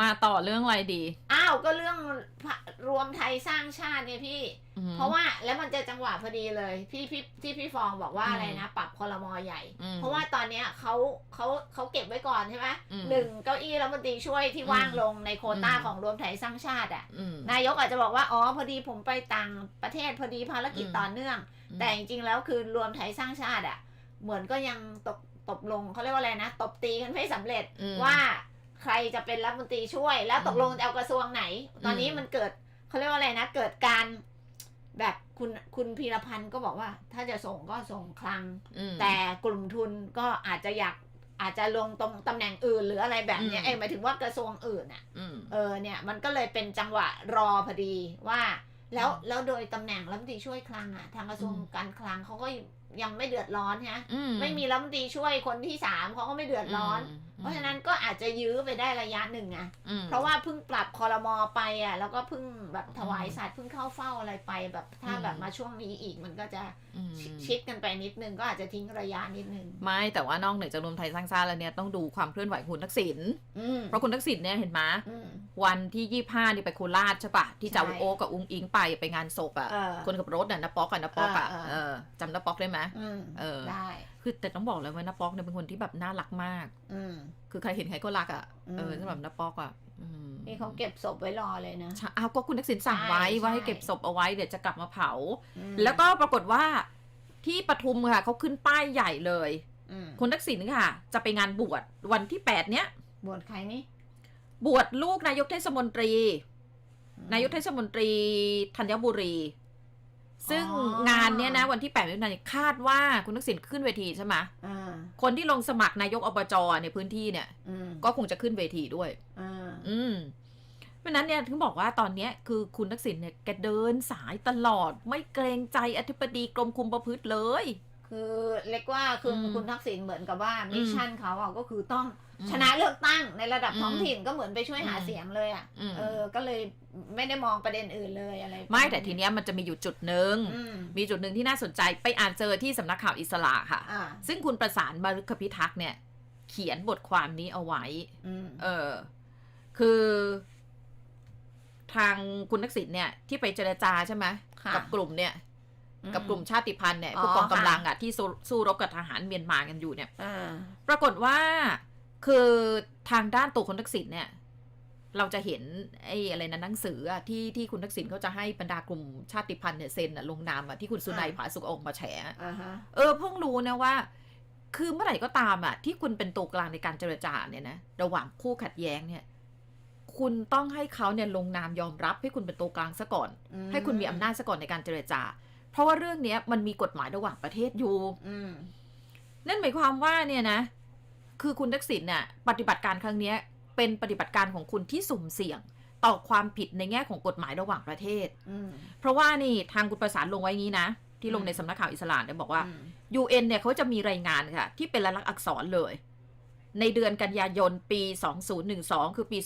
มาต่อเรื่องอะไรดี อ้าวก็เรื่องรวมไทยสร้างชาติเนี่ยพี่อืมเพราะว่าแล้วมันจะจังหวะพอดีเลย พี่พี่ที่พี่ฟองบอกว่าอืมอะไรนะ ปรับคอรมอใหญ่อืมเพราะว่าตอนเนี้ยเขาเขาเขาเก็บไว้ก่อนใช่ไหมอืมหนึ่งเก้าอี้รัฐมนตรีช่วยที่อืมว่างลงในโควต้าอืมของรวมไทยสร้างชาติอะอืมนายกอาจจะบอกว่าอ๋อพอดีผมไปต่างประเทศพอดีภารกิจอืมต่อเนื่องอืมแต่จริงๆแล้วคือรวมไทยสร้างชาติอะ เหมือนก็ยังตกตบลงเขาเรียกว่าอะไรนะ ตบตีกันไม่สำเร็จอืมว่า ใครจะเป็นรัฐมนตรีช่วย แล้วตกลงจะเอากระทรวงไหน ตอนนี้อืมมันเกิดเขาเรียกว่าอะไรนะ เกิดการแบบคุณคุณพีรพันธ์ก็บอกว่า ถ้าจะส่งก็ส่งคลังอืมแต่กลุ่มทุนก็อาจจะอยากอาจจะลงตรงตำแหน่งอื่นหรืออะไรแบบเนี้ยอืมเอ้ยหมายถึงว่ากระทรวงอื่นอะอืมเออเนี่ย มันก็เลยเป็นจังหวะรอพอดีว่าแล้วอืมแล้วโดยตำแหน่งรัฐมนตรีช่วยคลังอะ ทางกระทรวงอืมการคลังเขาก็ยังไม่เดือดร้อนฮะอืไม่มีรัฐมนตรีช่วยคนที่สามเขาก็ไม่เดือดร้อนเพราะฉะนั้นก็อาจจะยื้อไปได้ระยะหนึ่งไงอืมเพราะว่าเพิ่งปรับคอรมอไปอะแล้วก็เพิ่งแบบถวายอืมสัตว์เพิ่งเข้าเฝ้าอะไรไปแบบถ้าอืมแบบมาช่วงนี้อีกมันก็จะอืมชิชิดกันไปนิดนึงก็อาจจะทิ้งระยะนิดนึง ไม่แต่ว่านอกเหนือจากรวมไทยสร้างชาติแล้วเนี่ยต้องดูความเคลื่อนไหวของคุณทักษิณอืมเพราะคุณทักษิณเนี่ยเห็นไหมอืมวันที่ยี่ห้านี่ไปโคราชใช่ปะที่ใช่จะเอาโอกับอุ้งอิงไปไปงานศพอะเออคนขับรถน่ะนป๊อกกับนป๊อกอะเออเออเออจำนป๊อกได้ไหมอืมเออได้คือแต่ต้องบอกเลยว่านป๊อกเนี่ยเป็นคนที่แบบน่ารักมาก อืม คือใครเห็นใครก็รักอะอืมเออสำหรับนป๊อกอะอืมนี่เขาเก็บศพไว้รอเลยนะใช่อ้าวก็คุณทักษิณสั่งไว้ใช่ว่าให้ใช่เก็บศพเอาไว้เดี๋ยวจะกลับมาเผาอืมแล้วก็ปรากฏว่าที่ปทุมค่ะเขาขึ้นป้ายใหญ่เลยอืมคุณทักษิณค่ะ จะไปงานบวชวันที่แปดเนี้ย บวชใครนี่ บวชลูกนายกเทศมนตรี นายกเทศมนตรีธัญบุรี ซึ่งอ๋องานเนี้ยนะวันที่8มิถุนายนคาดว่าคุณทักษิณขึ้นเวทีใช่ไหมอ่าคนที่ลงสมัครนายกอบจในพื้นที่เนี่ยอืมก็คงจะขึ้นเวทีด้วยอ่าอืมเพราะฉะนั้นเนี่ยถึงบอกว่าตอนเนี้ยคือคุณทักษิณเนี่ยแกเดินสายตลอด ไม่เกรงใจอธิบดีกรมคุมประพฤติเลย คือเล็กว่าคืออมคุณทักษิณเหมือนกับว่ามิชชั่นเขาอะก็คือต้องอืม ชนะเลือกตั้งในระดับอืมท้องถิ่นก็เหมือนไปช่วยหาอืมเสียงเลยอะอืมเออ ก็เลยไม่ได้มองประเด็นอื่นเลยอะไร ไม่แต่ทีเนี้ยมันจะมีอยู่จุดหนึ่งอืมมีจุดหนึ่งที่น่าสนใจไปอ่านเจอที่สำนักข่าวอิสระค่ะอ่าซึ่งคุณประสานบารุคพิทักษ์เนี่ย เขียนบทความนี้เอาไว้อืมเออ คือ ทางคุณทักษิณเนี่ย ที่ไปเจรจาใช่ไหมค่ะกับกลุ่มเนี่ยกับกลุ่มชาติพันธุ์เนี่ยอ๋อพวกกองค่ะกำลังอะที่สู้สู้รบกับทหารเมียนมากันอยู่เนี่ยอ่าปรากฏว่า คือทางด้านตัวคุณทักษิณเนี่ย เราจะเห็นไอ้อะไรนะหนังสืออะที่ที่คุณทักษิณเขาจะให้บรรดากลุ่มชาติพันธุ์เนี่ยเซ็นอะลงนามอะที่คุณสุนัยผาสุกเอาออกมาแฉอ่าฮะเออเพิ่งรู้นะว่า คือเมื่อไหร่ก็ตามอะที่คุณเป็นตัวกลางในการเจรจาเนี่ยนะระหว่างคู่ขัดแย้งเนี่ย คุณต้องให้เขาเนี่ยลงนามยอมรับให้คุณเป็นตัวกลางซะก่อน อืมให้คุณมีอำนาจซะก่อนในการเจรจา เพราะว่าเรื่องเนี้ยมันมีกฎหมายระหว่างประเทศอยู่ อืมนั่นหมายความว่าเนี่ยนะ คือคุณทักษิณเนี่ยปฏิบัติการครั้งเนี้ยเป็นปฏิบัติการของคุณที่สุ่มเสี่ยงต่อความผิดในแง่ของกฎหมายระหว่างประเทศอืมเพราะว่านี่ทางคุณประสานลงไว้งี้นะ ที่ลงอืมในสำนักข่าวอิสระเนี่ยบอกว่าอืม UN เนี่ยเขาจะมีรายงานค่ะ ที่เป็นลายลักษณ์อักษรเลย ในเดือนกันยายนปี 2012 คือปี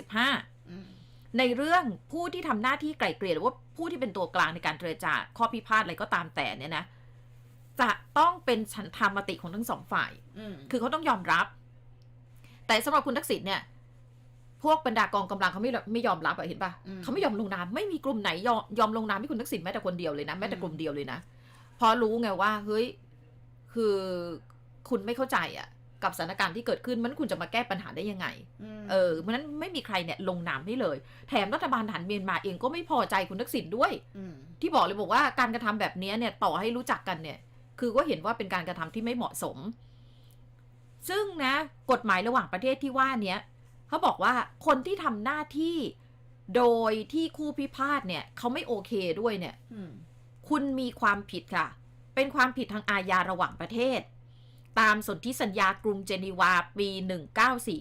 2555อืมในเรื่องผู้ที่ทำหน้าที่ไกล่เกลี่ยหรือว่าผู้ที่เป็นตัวกลางในการเจรจาข้อพิพาทอะไรก็ตามแต่เนี่ยนะ จะต้องเป็นฉันทามติของทั้งสองฝ่ายอืมคือเขาต้องยอมรับ แต่สำหรับคุณทักษิณเนี่ย พวกบรรดากองกำลังเขาไม่ไม่ยอมรับอะเห็นปะอืมเขาไม่ยอมลงนามไม่มีกลุ่มไหนยอมยอมลงนามให้คุณทักษิณแม้แต่คนเดียวเลยนะแม้แต่กลุ่มเดียวเลยนะเพราะรู้ไงว่าเฮ้ยคือคุณไม่เข้าใจอะกับสถานการณ์ที่เกิดขึ้นมันคุณจะมาแก้ปัญหาได้ยังไงมเออ เพราะฉะนั้นไม่มีใครเนี่ยลงนามให้เลย แถมรัฐบาลทหารเมียนมาเองก็ไม่พอใจคุณทักษิณด้วยมที่บอกเลยบอกว่าการกระทำแบบนี้เนี่ยต่อให้รู้จักกันเนี่ย คือก็เห็นว่าเป็นการกระทำที่ไม่เหมาะสม ซึ่งนะกฎหมายระหว่างประเทศที่ว่าเนี้ยเขาบอกว่าคนที่ทำหน้าที่โดยที่คู่พิพาทเนี่ยเขาไม่โอเคด้วยเนี่ยอืมคุณมีความผิดค่ะ เป็นความผิดทางอาญาระหว่างประเทศ ตามสนธิสัญญากรุงเจนีวาปี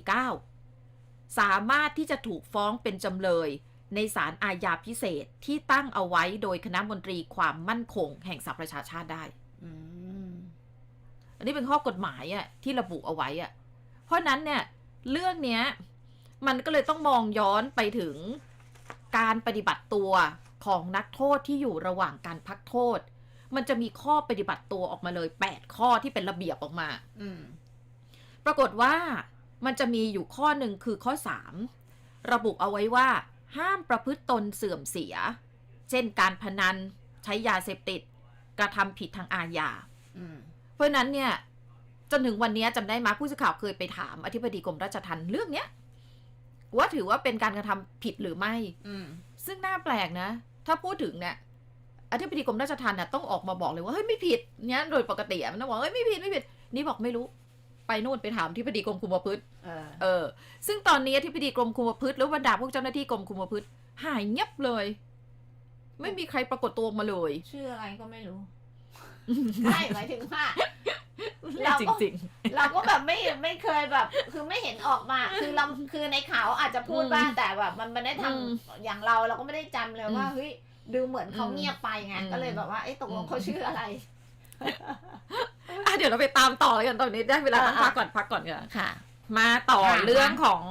1949 สามารถที่จะถูกฟ้องเป็นจำเลยในศาลอาญาพิเศษที่ตั้งเอาไว้โดยคณะมนตรีความมั่นคงแห่งสหประชาชาติได้ อันนี้เป็นข้อกฎหมายอะที่ระบุเอาไว้อะเพราะนั้นเนี่ยเรื่องเนี้ย มันก็เลยต้องมองย้อนไปถึงการปฏิบัติตัวของนักโทษที่อยู่ระหว่างการพักโทษ มันจะมีข้อปฏิบัติตัวออกมาเลย8ข้อที่เป็นระเบียบออกมา อืมปรากฏว่ามันจะมีอยู่ข้อหนึ่งคือข้อสามระบุเอาไว้ว่า ห้ามประพฤติตนเสื่อมเสีย เช่นการพนัน ใช้ยาเสพติด กระทำผิดทางอาญาอืมเพราะฉะนั้นเนี่ย จนถึงวันนี้จำได้ไหมาผู้สื่อข่าวเคยไปถามอธิบดีกรมราชทัณฑ์เรื่องเนี้ยว่าถือว่าเป็นการกระทำผิดหรือไม่ อืมซึ่งน่าแปลกนะ ถ้าพูดถึงเนี่ยอธิบดีกรมราชทัณฑ์น่ะต้องออกมาบอกเลยว่าเฮ้ยไม่ผิดเนี่ยโดยปกติอะมันต้องบอกเฮ้ยไม่ผิดไม่ผิด นี่บอกไม่รู้ ไปนู่นไปถามอธิบดีกรมคุมประพฤติเออเออซึ่งตอนนี้อธิบดีกรมคุมประพฤติหรือบรรดาพวกเจ้าหน้าที่กรมคุมประพฤติหายเงียบเลย ไม่มีใครปรากฏตัวออกมาเลย ชื่ออะไรก็ไม่รู้ ใช่หมายถึงว่าเราจก็ริงเราก็แบบไม่ไม่เคยแบบ คือไม่เห็นออกมา คือเราคือในข่าวอาจจะพูดบ้างแต่แบบมันไม่ได้ทำอืมอย่างเราเราก็ไม่ได้จำเลยว่าอืมเฮ้ยดูเหมือนเขาอืมเงียบไปไงอืมก็เลยแบบว่าเอ้ตกลงอืมเขาชื่ออะไรๆอะเดี๋ยวเราไปตามต่อกันตอนนี้ได้เวลาอ่าพักก่อนพักก่อนกันค่ะ มาต่อค่ะเรื่องของ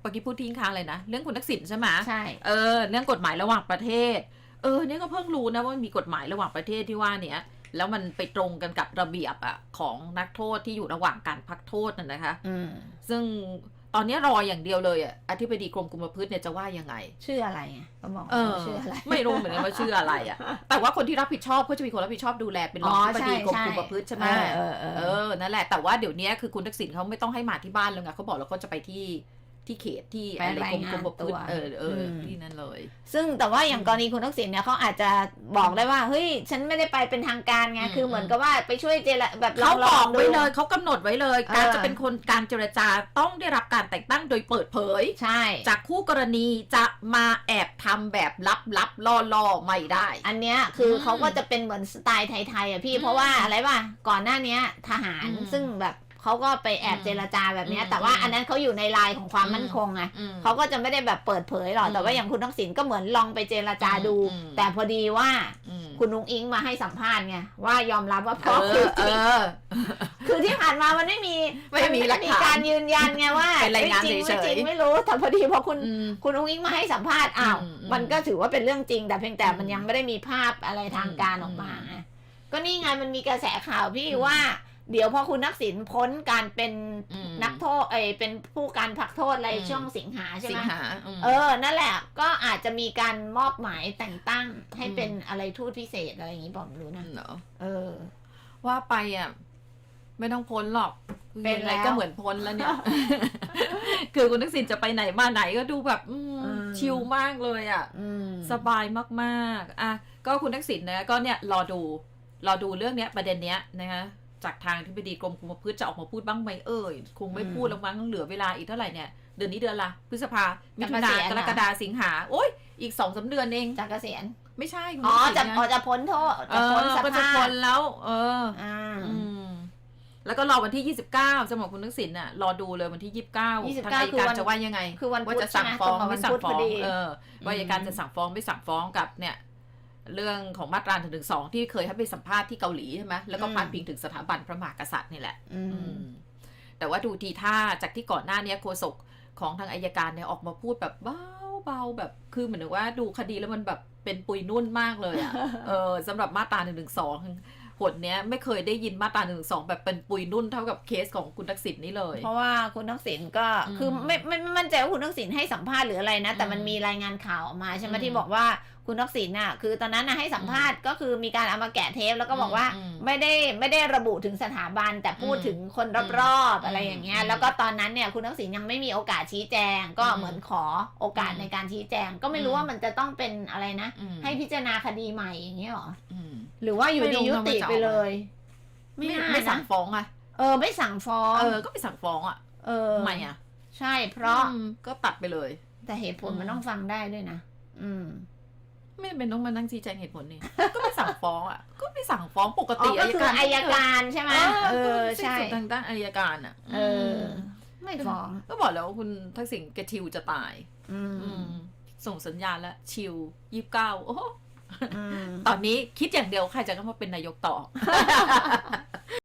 เมื่อกี้พูดทิ้งค้างเลยนะ เรื่องคุณทักษิณใช่ไหมใช่เออเรื่องกฎหมายระหว่างประเทศ เออเนี่ยก็เพิ่งรู้นะว่ามีกฎหมายระหว่างประเทศที่ว่าเนี้ยแล้วมันไปตรงกันกับระเบียบอะของนักโทษที่อยู่ระหว่างการพักโทษน่ะนะคะอืมซึ่งตอนนี้รออย่างเดียวเลยอะอธิบดีกรมคุมประพฤติเนี่ยจะว่ายังไง ชื่ออะไรไงก็บอกเออชื่ออะไร ไม่รู้เหมือนกันว่าชื่ออะไรอะแต่ว่าคนที่รับผิดชอบก็จะมีคนรับผิดชอบดูแลเป็นรองอ๋ออธิบดีกรมใช่คุมประพฤติใช่ไหมเออเออเอเอออนั่นแหละแต่ว่าเดี๋ยวนี้คือคุณทักษิณเขาไม่ต้องให้มาที่บ้านแล้วไงเขาบอกแล้วเขาจะไปที่ ที่เขตที่ไปอะไรกรมรายงานคุมประพฤติตัวเออเอออมที่นั่นเลย ซึ่งแต่ว่าอย่างกรณีคุณทักษิณเนี่ยเขาอาจจะบอกได้ว่าเฮ้ยฉันไม่ได้ไปเป็นทางการไงอืมคือเหมือนกับว่าไปช่วยเจรแบบลเขาองลบอองกดูไว้เลยเขากำหนดไว้เลยเออการจะเป็นคนการเจรจาต้องได้รับการแต่งตั้งโดยเปิดเผย ใช่ จากคู่กรณีจะมาแอบทำแบบลับๆล่อๆไม่ได้ อันเนี้ยคืออมเขาก็จะเป็นเหมือนสไตล์ไทยๆอะพี่อืมเพราะว่าอะไรป่ะก่อนหน้าเนี้ยทหารอืมซึ่งแบบ เขาก็ไปแอบอืมเจรจาแบบเนี้ยอืมแต่ว่าอันนั้นเขาอยู่ในลายของความอืมมั่นคงไงอืมเขาก็จะไม่ได้แบบเปิดเผยหรอกอืมแต่ว่าอย่างคุณทักษิณก็เหมือนลองไปเจรจาดูอืมแต่พอดีว่าอืมคุณนุ้งอิงมาให้สัมภาษณ์ไงว่ายอมรับว่าเอพ่ออคือจเอริงอคือที่ผ่านมามันไม่มีไม่มีหลักฐานมีการยืนยันไงว่าเป็นรายงานไม่จริงเฉไม่ยๆจริงไม่รู้แต่พอดีพอคุณอืมคุณอุ้งอิงมาให้สัมภาษณ์อ้าวอืมอืมมันก็ถือว่าเป็นเรื่องจริง แต่เพียงแต่มันอืมยังไม่ได้มีภาพอะไรทางการอืมออกมาอืมไงก็นี่ไงมันมีกระแสข่าวพี่อืมว่า เดี๋ยวพอคุณนักษิณพ้นการเป็นอืมนักโทษเอยเป็นผู้การพักโทษอะไรอืมช่วงสิงหาใช่สิไหงมหาอืมเออ นั่นแหละ ก็อาจจะมีการมอบหมายแต่งตั้งให้อืมเป็นอะไรทูตพิเศษอะไรอย่างนี้บอกไม่รู้นะเนอะเออ ว่าไปอะไม่ต้องพ้นหรอกคือเป็นยังไงแล้วก็เหมือนพ้นแล้วเนี่ย คือคุณทักษิณจะไปไหนมาไหนก็ดูแบบอืมอืมชิลมากเลยอะอืมสบายมากๆ อะ ก็คุณทักษิณนะก็เนี่ยรอดู รอดูเรื่องเนี้ย ประเด็นเนี้ยนะคะ จากทางที่บดีกรมคุมประพฤติจะออกมาพูดบ้างไหมเอ่ยคงไม่พูดแล้วมั้งเหลือเวลาอีกเท่าไหร่เนี่ยเดือนนี้เดือนละพฤษภามิถุนากรกฎาสิงหาโอ้ยอีกสองสามเดือนเองจากเกษียณไม่ใช่คุณอ๋อทักษิณจะนะอ๋อจะพ้นโทษเอจะพ้นอสก็จะภาพ้พนแล้ว เอออ่าอืมแล้วก็รอวันที่ 29สำหรับคุณทักษิณน่ะรอดูเลยวันที่ 29 29ทางอัยคือการวันจะว่ายังไง คือวันว่าพุธจะสั่งใช่ไหมฟ้องตรงกับไม่สั่งวันพุธฟ้อพองดีเออว่าอัยการอืมจะสั่งฟ้องไม่สั่งฟ้องกับเนี่ย เรื่องของมาตราหนึ่งถึงสองที่เคยให้ไปสัมภาษณ์ที่เกาหลีใช่ไหมแล้วก็พาดพิงถึงสถาบันพระมหากษัตริย์นี่แหละอือืมมแต่ว่าดูทีท่าจากที่ก่อนหน้าเนี้ยโฆษกของทางอายการเนี่ยออกมาพูดแบบเบาเบาๆแบบคือเหมือนกับว่าดูคดีแล้วมันแบบเป็นปุยนุ่นมากเลยอะเออสำหรับมาตราหนึ่งหนึ่งสอง หนเนี้ยไม่เคยได้ยินมาตราหนึ่งสองแบบเป็นปุยนุ่นเท่ากับเคสของคุณทักษิณนี่เลย เพราะว่าคุณทักษิณก็อืมคือไม่ไม่ไม่มั่นใจว่าคุณทักษิณให้สัมภาษณ์หรืออะไรนะ แต่มันอืมมีรายงานข่าวออกมาใช่ไหมอืมที่บอกว่าคุณทักษิณน่ะคือตอนนั้นน่ะให้สัมภาษณ์ก็คือมีการเอามาแกะเทปแล้วก็บอกว่าอืมไม่ได้ไม่ได้ระบุถึงสถาบัน แต่พูดอืมถึงคนรอบๆอะไรอย่างเงี้ยอืมแล้วก็ตอนนั้นเนี่ยคุณทักษิณยังไม่มีโอกาสชี้แจง ก็อืมเหมือนขอโอกาสอืมในการชี้แจง ก็ไม่รู้อืมว่ามันจะต้องเป็นอะไรนะอืมให้พิจารณาคดีใหม่อย่างเงี้ยหรออืม หรือว่าอยู่ไม่รู้ดียุติว่ามันจะไปออกมาเลยไม่ไม่น่าไม่สั่งนะฟ้องอะเออ ไม่สั่งฟ้องเออก็ไปสั่งฟ้องอะเออทำไมอะใช่เพราะอืมก็ตัดไปเลย แต่เหตุผลอืมมันต้องฟังได้ด้วยนะ อืม ไม่เป็นต้องมานั่งชี้แจงเหตุผลนี่ก็ไม่สั่งฟ้องอะ ก็ไม่สั่งฟ้องปกอ๋ติอก็คืออายการใช่ไหมเอเอออใช่ใช่ทางด้านอายการอะ เออ ไม่ฟ้อง ก็บอกแล้วว่าคุณทักษิณแกชิวจะตาย อือืมมส่งสัญญาณแล้วชิวยี่สิบเก้าโอ้โหอืม ตอนนี้คิดอย่างเดียวใครจะเข้ามาเป็นนายกต่อ